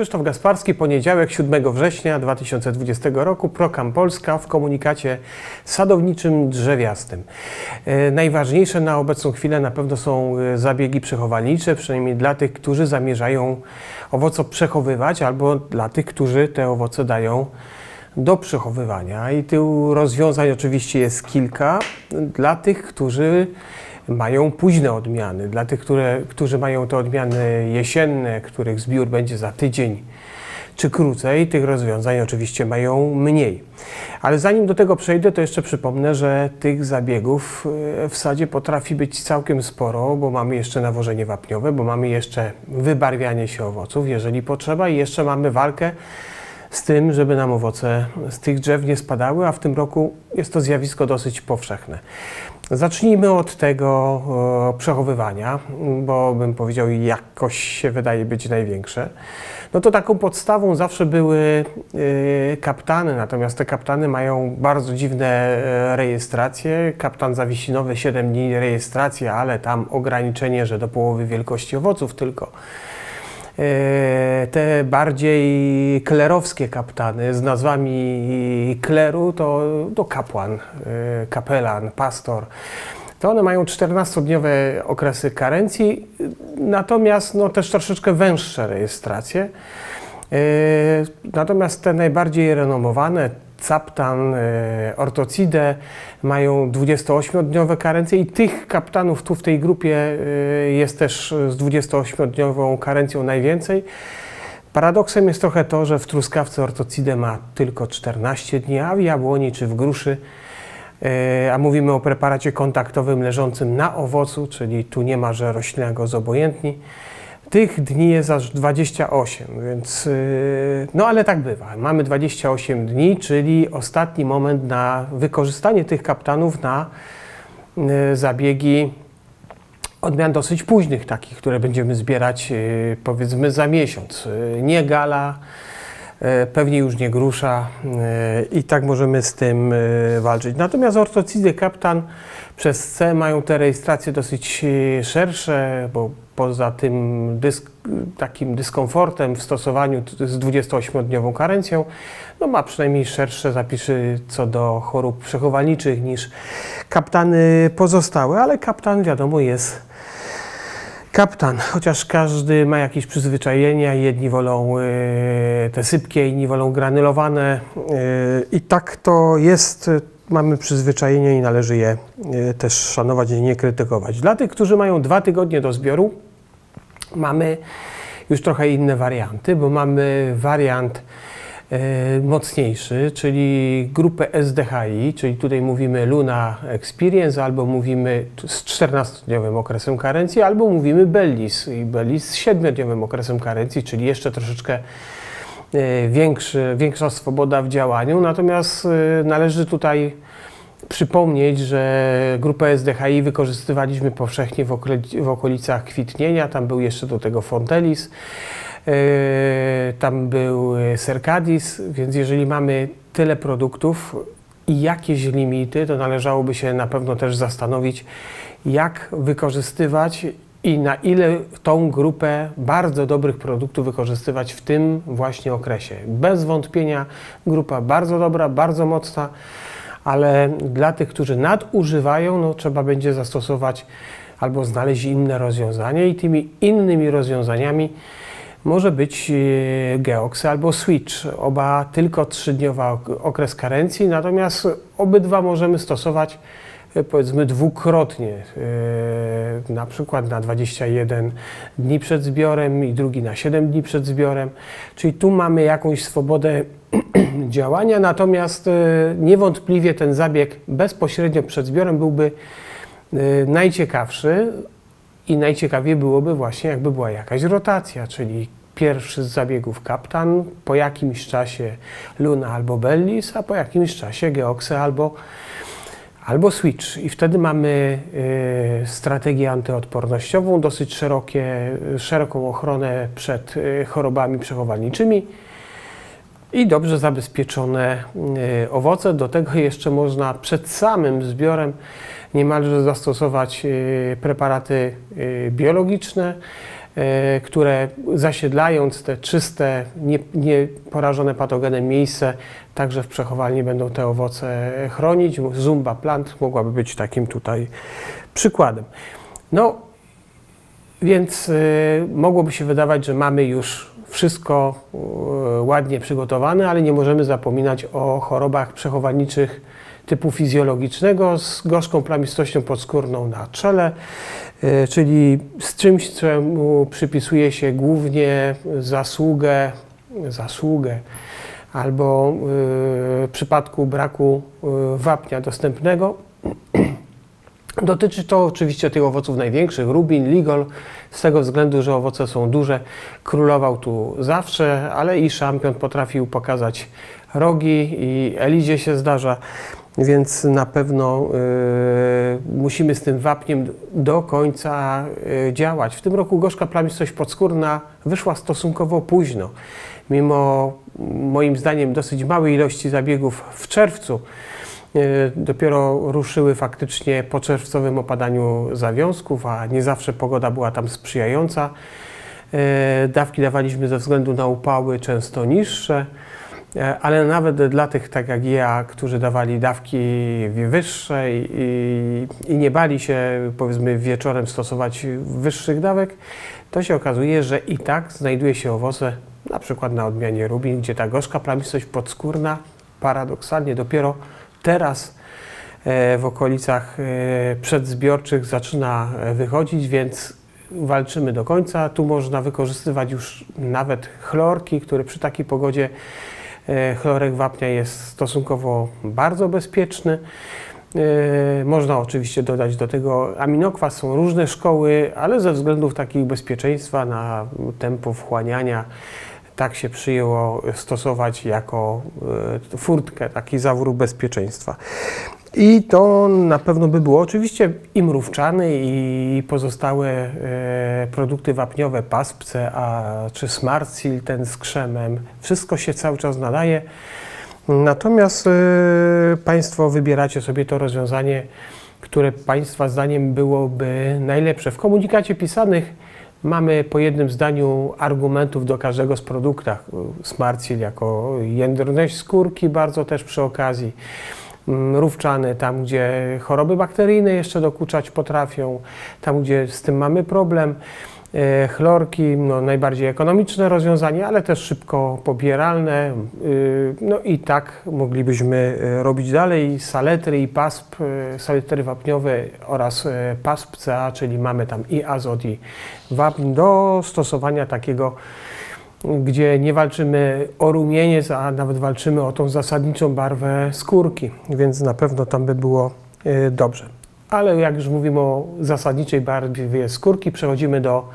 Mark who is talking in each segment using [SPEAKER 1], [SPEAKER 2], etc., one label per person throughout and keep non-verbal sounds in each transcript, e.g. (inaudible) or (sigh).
[SPEAKER 1] Krzysztof Gasparski, poniedziałek 7 września 2020 roku, Prokam Polska w komunikacie sadowniczym drzewiastym. E, Najważniejsze na obecną chwilę na pewno są e, zabiegi przechowalnicze, przynajmniej dla tych, którzy zamierzają owoce przechowywać, albo dla tych, którzy te owoce dają do przechowywania. I tych rozwiązań oczywiście jest kilka dla tych, którzy mają późne odmiany, dla tych, które, którzy mają te odmiany jesienne, których zbiór będzie za tydzień czy krócej, tych rozwiązań oczywiście mają mniej. Ale zanim do tego przejdę, to jeszcze przypomnę, że tych zabiegów e, w sadzie potrafi być całkiem sporo, bo mamy jeszcze nawożenie wapniowe, bo mamy jeszcze wybarwianie się owoców, jeżeli potrzeba, i jeszcze mamy walkę z tym, żeby nam owoce z tych drzew nie spadały, a w tym roku jest to zjawisko dosyć powszechne. Zacznijmy od tego e, przechowywania, bo bym powiedział, jakoś się wydaje być największe. No to taką podstawą zawsze były e, kaptany, natomiast te kaptany mają bardzo dziwne e, rejestracje. Kaptan zawisinowy 7 dni rejestracji, ale tam ograniczenie, że do połowy wielkości owoców tylko. E, te bardziej klerowskie kaptany z nazwami kleru to, to kapłan, e, kapelan, pastor. To one mają 14-dniowe okresy karencji, natomiast no, też troszeczkę węższe rejestracje. E, Natomiast te najbardziej renomowane, Captan, e, Ortocidę, mają 28-dniowe karencje i tych kaptanów tu w tej grupie e, jest też z 28-dniową karencją najwięcej. Paradoksem jest trochę to, że w truskawce ortocidę ma tylko 14 dni, a w jabłoni czy w gruszy, e, a mówimy o preparacie kontaktowym leżącym na owocu, czyli tu nie ma, że roślina go zobojętni, tych dni jest aż 28, więc yy, no ale tak bywa. Mamy 28 dni, czyli ostatni moment na wykorzystanie tych kaptanów na yy, zabiegi odmian dosyć późnych, takich, które będziemy zbierać yy, powiedzmy za miesiąc. Nie gala, pewnie już nie grusza i tak możemy z tym walczyć. Natomiast ortocidy kaptan przez C mają te rejestracje dosyć yy, szersze, bo poza tym dysk, takim dyskomfortem w stosowaniu z 28-dniową karencją, no ma przynajmniej szersze zapisy co do chorób przechowalniczych niż kaptany pozostałe, ale kaptan wiadomo jest kaptan, chociaż każdy ma jakieś przyzwyczajenia, jedni wolą e, te sypkie, inni wolą granulowane e, i tak to jest, e, mamy przyzwyczajenia i należy je e, też szanować i nie krytykować. Dla tych, którzy mają dwa tygodnie do zbioru, mamy już trochę inne warianty, bo mamy wariant e, mocniejszy, czyli grupę SDHI, czyli tutaj mówimy Luna Experience, albo mówimy z 14-dniowym okresem karencji, albo mówimy Bellis i Bellis z 7-dniowym okresem karencji, czyli jeszcze troszeczkę większy, większa swoboda w działaniu. Natomiast e, należy tutaj przypomnieć, że grupę SDHI wykorzystywaliśmy powszechnie w, w okolicach kwitnienia. Tam był jeszcze do tego Fontelis, yy, tam był Sercadis, więc jeżeli mamy tyle produktów i jakieś limity, to należałoby się na pewno też zastanowić, jak wykorzystywać i na ile tą grupę bardzo dobrych produktów wykorzystywać w tym właśnie okresie. Bez wątpienia grupa bardzo dobra, bardzo mocna ale dla tych, którzy nadużywają, no, trzeba będzie zastosować albo znaleźć inne rozwiązanie i tymi innymi rozwiązaniami może być e, Geox albo Switch. Oba tylko trzydniowy okres karencji, natomiast obydwa możemy stosować powiedzmy dwukrotnie, e, na przykład na 21 dni przed zbiorem i drugi na 7 dni przed zbiorem, czyli tu mamy jakąś swobodę (clears throat) działania, natomiast e, niewątpliwie ten zabieg bezpośrednio przed zbiorem byłby e, najciekawszy i najciekawiej byłoby właśnie jakby była jakaś rotacja, czyli pierwszy z zabiegów kaptan, po jakimś czasie Luna albo Bellis, a po jakimś czasie Geoxe albo, albo Switch. I wtedy mamy e, strategię antyodpornościową, dosyć szerokie, szeroką ochronę przed e, chorobami przechowalniczymi i dobrze zabezpieczone e, owoce. Do tego jeszcze można przed samym zbiorem niemalże zastosować preparaty biologiczne, które zasiedlając te czyste, nie, nie patogenem miejsce, także w przechowalni będą te owoce chronić. Zumba plant mogłaby być takim tutaj przykładem. No, więc y, mogłoby się wydawać, że mamy już wszystko y, ładnie przygotowane, ale nie możemy zapominać o chorobach przechowalniczych typu fizjologicznego z gorzką plamistością podskórną na czele, czyli z czymś, czemu przypisuje się głównie zasługę, zasługę albo y, w przypadku braku y, wapnia dostępnego (clears throat) Dotyczy to oczywiście tych owoców największych, rubin, ligol, z tego względu, że owoce są duże. Królował tu zawsze, ale i szampion potrafił pokazać rogi i Elizie się zdarza, więc na pewno y, musimy z tym wapniem do końca y, działać. W tym roku gorzka plamistość podskórna wyszła stosunkowo późno. Mimo moim zdaniem dosyć małej ilości zabiegów w czerwcu, E, dopiero ruszyły faktycznie po czerwcowym opadaniu zawiązków, a nie zawsze pogoda była tam sprzyjająca. E, dawki dawaliśmy ze względu na upały często niższe, ale nawet dla tych, tak jak ja, którzy dawali dawki wyższe i, i nie bali się, powiedzmy, wieczorem stosować wyższych dawek, to się okazuje, że i tak znajduje się owoce, na przykład na odmianie rubin, gdzie ta gorzka plamistość podskórna paradoksalnie dopiero teraz e, w okolicach e, przedzbiorczych zaczyna e, wychodzić, więc walczymy do końca. Tu można wykorzystywać już nawet chlorki, które przy takiej pogodzie chlorek wapnia jest stosunkowo bardzo bezpieczny. Można oczywiście dodać do tego aminokwas, są różne szkoły, ale ze względów takich bezpieczeństwa na tempo wchłaniania tak się przyjęło stosować jako e, furtkę, taki zawór bezpieczeństwa. I to na pewno by było oczywiście i mrówczany, i pozostałe e, produkty wapniowe, paspce, a czy smartsil, ten z krzemem. Wszystko się cały czas nadaje. Natomiast e, Państwo wybieracie sobie to rozwiązanie, które Państwa zdaniem byłoby najlepsze. W komunikacie pisanych Mamy po jednym zdaniu argumentów do każdego z produktów. Smartsil jako jędrność skórki, bardzo też przy okazji. Rówczany, tam gdzie choroby bakteryjne jeszcze dokuczać potrafią, tam gdzie z tym mamy problem. E, chlorki, no, najbardziej ekonomiczne rozwiązanie, ale też szybko pobieralne. Y, no i tak moglibyśmy e, robić dalej. Saletry i pasp, e, saletry wapniowe oraz pasp CA, czyli mamy tam i azot i wapń do stosowania takiego gdzie nie walczymy o rumieniec, a nawet walczymy o tą zasadniczą barwę skórki, więc na pewno tam by było dobrze ale jak już mówimy o zasadniczej barwie skórki, przechodzimy do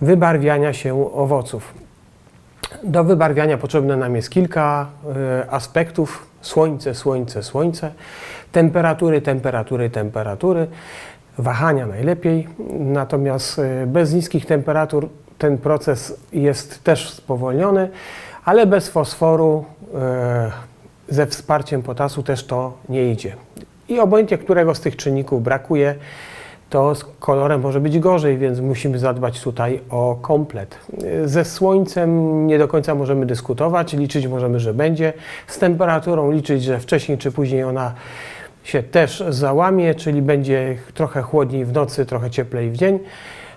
[SPEAKER 1] wybarwiania się owoców. Do wybarwiania potrzebne nam jest kilka y, aspektów: słońce, słońce, słońce, temperatury, temperatury, temperatury, wahania najlepiej. Natomiast y, bez niskich temperatur ten proces jest też spowolniony, ale bez fosforu y, ze wsparciem potasu też to nie idzie. I obojętnie którego z tych czynników brakuje, to z kolorem może być gorzej, więc musimy zadbać tutaj o komplet. Ze słońcem nie do końca możemy dyskutować, liczyć możemy, że będzie. Z temperaturą liczyć, że wcześniej czy później ona się też załamie, czyli będzie trochę chłodniej w nocy, trochę cieplej w dzień.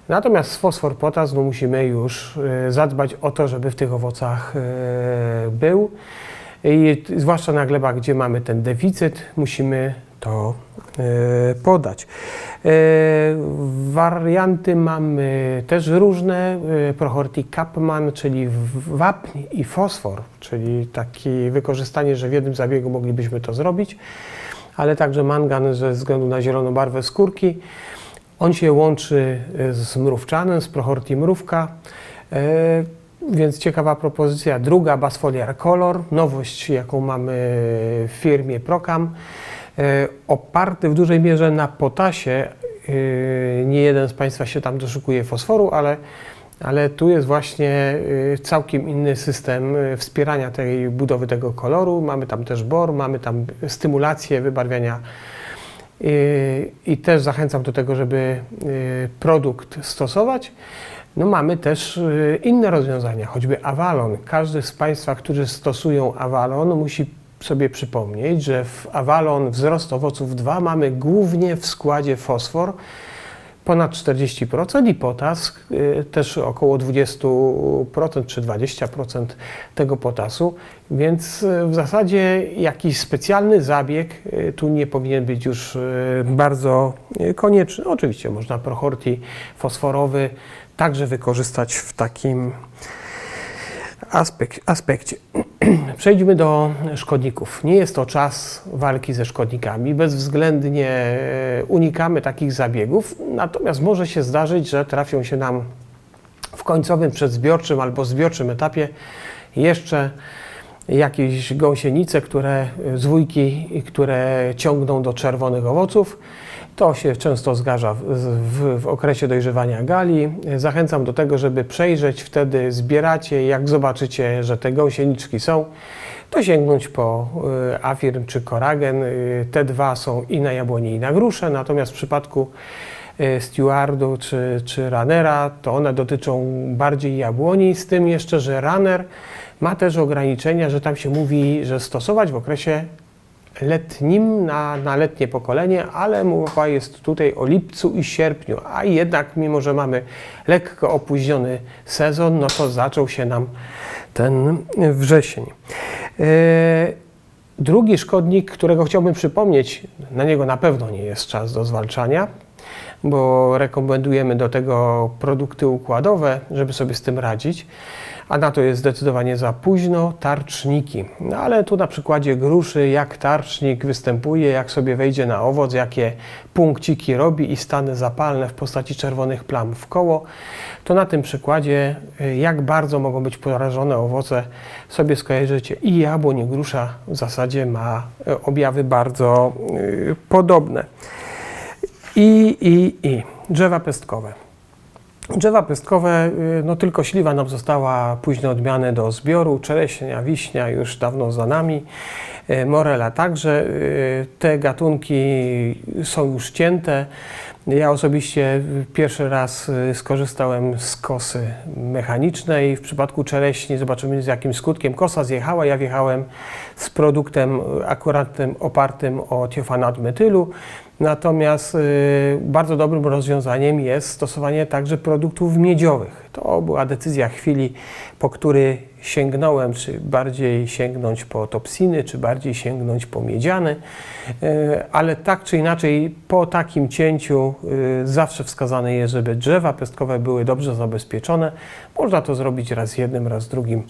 [SPEAKER 1] Natomiast fosfor, potas, no musimy już e, zadbać o to, żeby w tych owocach e, był. I zwłaszcza na glebach, gdzie mamy ten deficyt, musimy to e, podać. Warianty mamy też różne. Prochorti Kapman, czyli wapń i fosfor, czyli takie wykorzystanie, że w jednym zabiegu moglibyśmy to zrobić, ale także mangan ze względu na zieloną barwę skórki. On się łączy z mrówczanem, z Prochorti mrówka. Więc ciekawa propozycja. Druga, Basfoliar Color, nowość jaką mamy w firmie Procam. E, oparty w dużej mierze na potasie. E, nie jeden z Państwa się tam doszukuje fosforu, ale, ale tu jest właśnie e, całkiem inny system wspierania tej budowy tego koloru. Mamy tam też bor, mamy tam stymulację wybarwiania i też zachęcam do tego, żeby produkt stosować. No mamy też y, inne rozwiązania, choćby Avalon. Każdy z Państwa, którzy stosują Avalon, musi sobie przypomnieć, że w Avalon wzrost owoców 2 mamy głównie w składzie fosfor, ponad 40% i potas, y, też około 20% czy 20% tego potasu, więc y, w zasadzie jakiś specjalny zabieg y, tu nie powinien być już bardzo konieczny. Oczywiście można prochorti fosforowy także wykorzystać w takim aspek- aspekcie. (clears throat) Przejdźmy do szkodników. Nie jest to czas walki ze szkodnikami. Bezwzględnie e, unikamy takich zabiegów, natomiast może się zdarzyć, że trafią się nam w końcowym przedzbiorczym albo zbiorczym etapie jeszcze jakieś gąsienice, które, zwójki, które ciągną do czerwonych owoców. To się często zdarza w, w, w okresie dojrzewania gali. Zachęcam do tego, żeby przejrzeć, wtedy zbieracie. Jak zobaczycie, że te gąsieniczki są, to sięgnąć po y, Afirm czy Koragen. Y, te dwa są i na jabłoni, i na grusze, natomiast w przypadku y, Stewardu czy, czy Runnera, to one dotyczą bardziej jabłoni, z tym jeszcze, że Runner ma też ograniczenia, że tam się mówi, że stosować w okresie letnim na, na letnie pokolenie, ale mowa jest tutaj o lipcu i sierpniu, a jednak mimo, że mamy lekko opóźniony sezon, no to zaczął się nam ten wrzesień. E, Drugi szkodnik, którego chciałbym przypomnieć, na niego na pewno nie jest czas do zwalczania, bo rekomendujemy do tego produkty układowe, żeby sobie z tym radzić, a na to jest zdecydowanie za późno, tarczniki. No ale tu na przykładzie gruszy, jak tarcznik występuje, jak sobie wejdzie na owoc, jakie punkciki robi i stany zapalne w postaci czerwonych plam w koło, to na tym przykładzie, y, jak bardzo mogą być porażone owoce, sobie skojarzycie. I jabłoń, i grusza w zasadzie ma y, objawy bardzo y, podobne. I, i, i drzewa pestkowe. Drzewa pestkowe, y, no tylko śliwa nam została późne odmiany do zbioru, czereśnia, wiśnia już dawno za nami, y, morela także. y, Te gatunki są już cięte. Ja osobiście pierwszy raz skorzystałem z kosy mechanicznej. W przypadku czereśni zobaczymy z jakim skutkiem. Kosa zjechała, ja wjechałem z produktem akuratnym opartym o tiofanat metylu. Natomiast y, bardzo dobrym rozwiązaniem jest stosowanie także produktów miedziowych. To była decyzja chwili, po której sięgnąłem, czy bardziej sięgnąć po topsiny, czy bardziej sięgnąć po miedziany, Y, ale tak czy inaczej po takim cięciu y, zawsze wskazane jest, żeby drzewa pestkowe były dobrze zabezpieczone. Można to zrobić raz jednym, raz drugim y,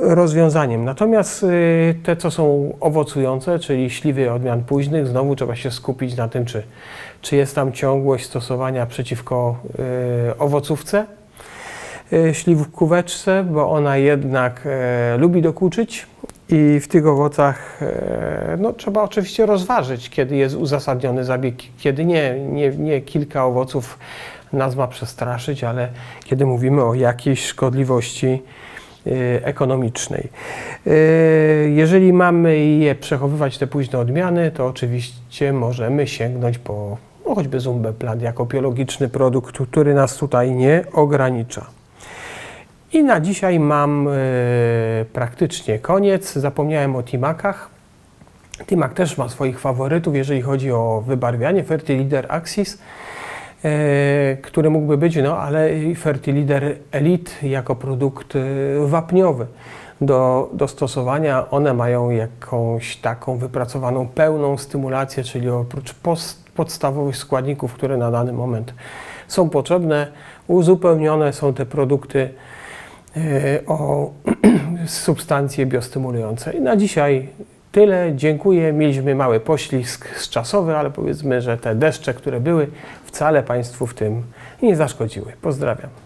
[SPEAKER 1] rozwiązaniem. Natomiast y, te, co są owocujące, czyli śliwy odmian późnych, znowu trzeba się skupić na tym, czy, czy jest tam ciągłość stosowania przeciwko y, owocówce, y, śliwkóweczce, bo ona jednak e, lubi dokuczyć i w tych owocach e, no, trzeba oczywiście rozważyć, kiedy jest uzasadniony zabieg, kiedy nie, nie, nie kilka owoców nas ma przestraszyć, ale kiedy mówimy o jakiejś szkodliwości e, ekonomicznej. E, Jeżeli mamy je przechowywać, te późne odmiany, to oczywiście możemy sięgnąć po no, choćby Zumbeplant jako biologiczny produkt, który nas tutaj nie ogranicza. I na dzisiaj mam e, praktycznie koniec. Zapomniałem o Timakach. Timak też ma swoich faworytów, jeżeli chodzi o wybarwianie. Fertilider Axis, który mógłby być, no ale Fertilider Elite jako produkt e, wapniowy do, do stosowania. One mają jakąś taką wypracowaną pełną stymulację, czyli oprócz post, podstawowych składników, które na dany moment są potrzebne, uzupełnione są te produkty e, o (clears throat) substancje biostymulujące. I na dzisiaj tyle. Dziękuję. Mieliśmy mały poślizg z czasowy, ale powiedzmy, że te deszcze, które były, wcale Państwu w tym nie zaszkodziły. Pozdrawiam.